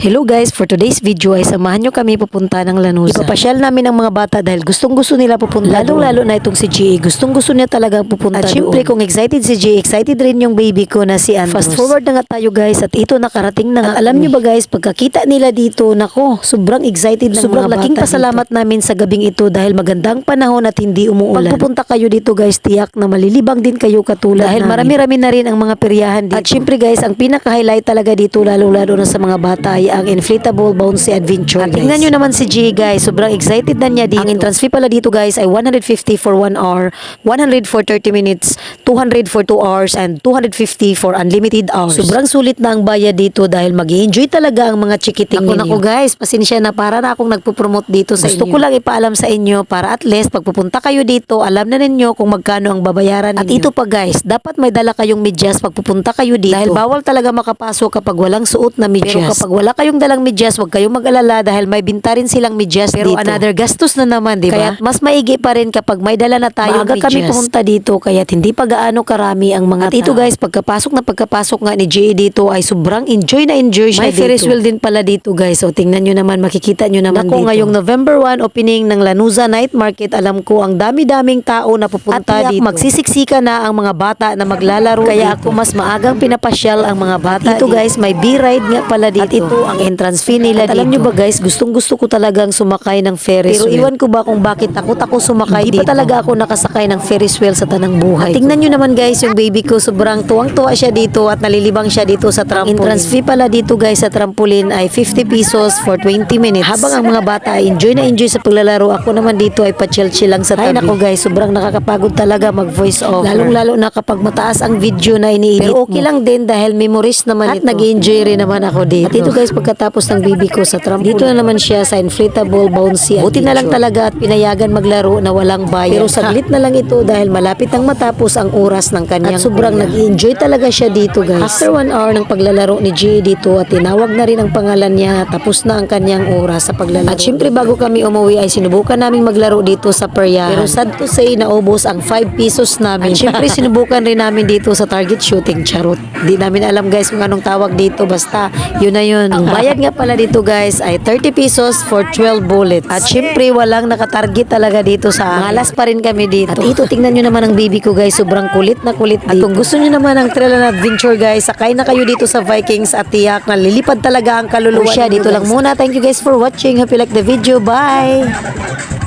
Hello guys, for today's video ay samahan nyo kami pupunta ng Lanuza. Ipapasyal namin ang mga bata dahil gustong gusto nila pupunta Lalong lalo na itong si G. Gustong gusto niya talagang pupunta At syempre kung excited si G, excited rin yung baby ko na si Andros. Fast forward na nga tayo guys at ito nakarating na nga. At alam nyo ba guys, pagkakita nila dito, nako, sobrang excited ng sobrang mga laking bata pasalamat namin sa gabing ito dahil magandang panahon at hindi umuulan. Pag pupunta kayo dito guys, tiyak na malilibang din kayo katulad Dahil marami-rami na rin ang mga peryahan dito. At syempre guys, ang pinaka-highlight talaga dito lalo-lalo na sa mga bata ay ang inflatable bouncy adventure At tingnan nyo naman si G guys, sobrang excited na niya dito. Ang entrance fee pala dito guys ay 150 for 1 hour, 100 for 30 minutes, 200 for 2 hours, and 250 for unlimited hours. Sobrang sulit na ang bayad dito dahil mag enjoy talaga ang mga chikiting ninyo. Ako guys, pasensya na para na akong nagpo-promote dito sa Gusto inyo. ko lang ipaalam sa inyo para at least pag pupunta kayo dito, alam na ninyo kung magkano ang babayaran ninyo. At ito pa guys, dapat may dala kayong medyas pag pupunta kayo dito. Dahil bawal talaga makapasok kapag walang suot na medyas. Pero kapag wala kayong dalang medyas, huwag kayong mag-alala dahil may binta rin silang medyas Pero dito. another gastos na naman, di ba? Kaya mas maigi pa rin kapag may dala na tayong Maaga medyas. kami pumunta dito, kaya hindi pa gaano karami ang mga At ito guys, pagkapasok na pagkapasok nga ni Jay dito ay sobrang enjoy na enjoy siya May dito. Ferris wheel din pala dito guys. So tingnan nyo naman, makikita nyo naman Naku, dito. ngayong November 1 opening ng Lanuza Night Market, alam ko ang dami-daming tao na pupunta At dito. Magsisiksika na ang mga bata na maglalaro Kaya ako mas maagang pinapasyal ang mga bata dito. guys, may B-ride nga pala dito. At ito ang entrance fee nila At dito. alam nyo ba guys, gustong gusto ko talagang sumakay ng Ferris Pero wheel. iwan ko ba kung bakit takot ako sumakay Hindi dito. pa talaga ako nakasakay ng Ferris wheel sa tanang buhay. At tingnan nyo naman guys, yung baby ko sobrang tuwang-tuwa siya dito at nalilibang siya dito sa trampoline. entrance fee pala dito guys sa trampoline ay 50 pesos for 20 minutes. Habang ang mga bata ay enjoy na enjoy sa paglalaro, ako naman dito ay pa-chill-chill lang sa tabi. Ay nako guys, sobrang nakakapagod talaga mag voice over. Lalong-lalo na kapag mataas ang video na iniedit Pero okay lang din dahil memories naman At ito. nag-enjoy rin naman ako dito. At ito guys, pagkatapos ng baby ko sa trampoline, dito na naman siya sa inflatable bouncy. Buti na lang talaga at pinayagan maglaro na walang bayad. Pero saglit na lang ito dahil malapit ang matapos ang oras ng kanyang At sobrang nag-enjoy talaga siya dito guys. After one hour ng paglalaro ni G dito at tinawag na rin ang pangalan niya, tapos na ang kanyang oras sa paglalaro. At syempre bago kami umuwi ay sinubukan naming maglaro dito sa peryahan. Pero sad to say, naubos ang 5 pesos namin. At syempre sinubukan rin namin dito sa target shooting charot. Di namin alam guys kung anong tawag dito, basta yun na yun. Ang bayad nga pala dito guys ay 30 pesos for 12 bullets. At syempre walang nakatarget talaga dito sa amin. Malas pa rin kami dito. At ito tingnan nyo naman ang baby ko guys, sobrang kulit na kulit dito. At kung gusto nyo naman ng thrill and adventure guys, sakay na kayo dito sa Vikings at tiyak na lilipad talaga ang kaluluwa. siya, dito lang muna. Thank you guys for watching. Hope you like the video. Bye!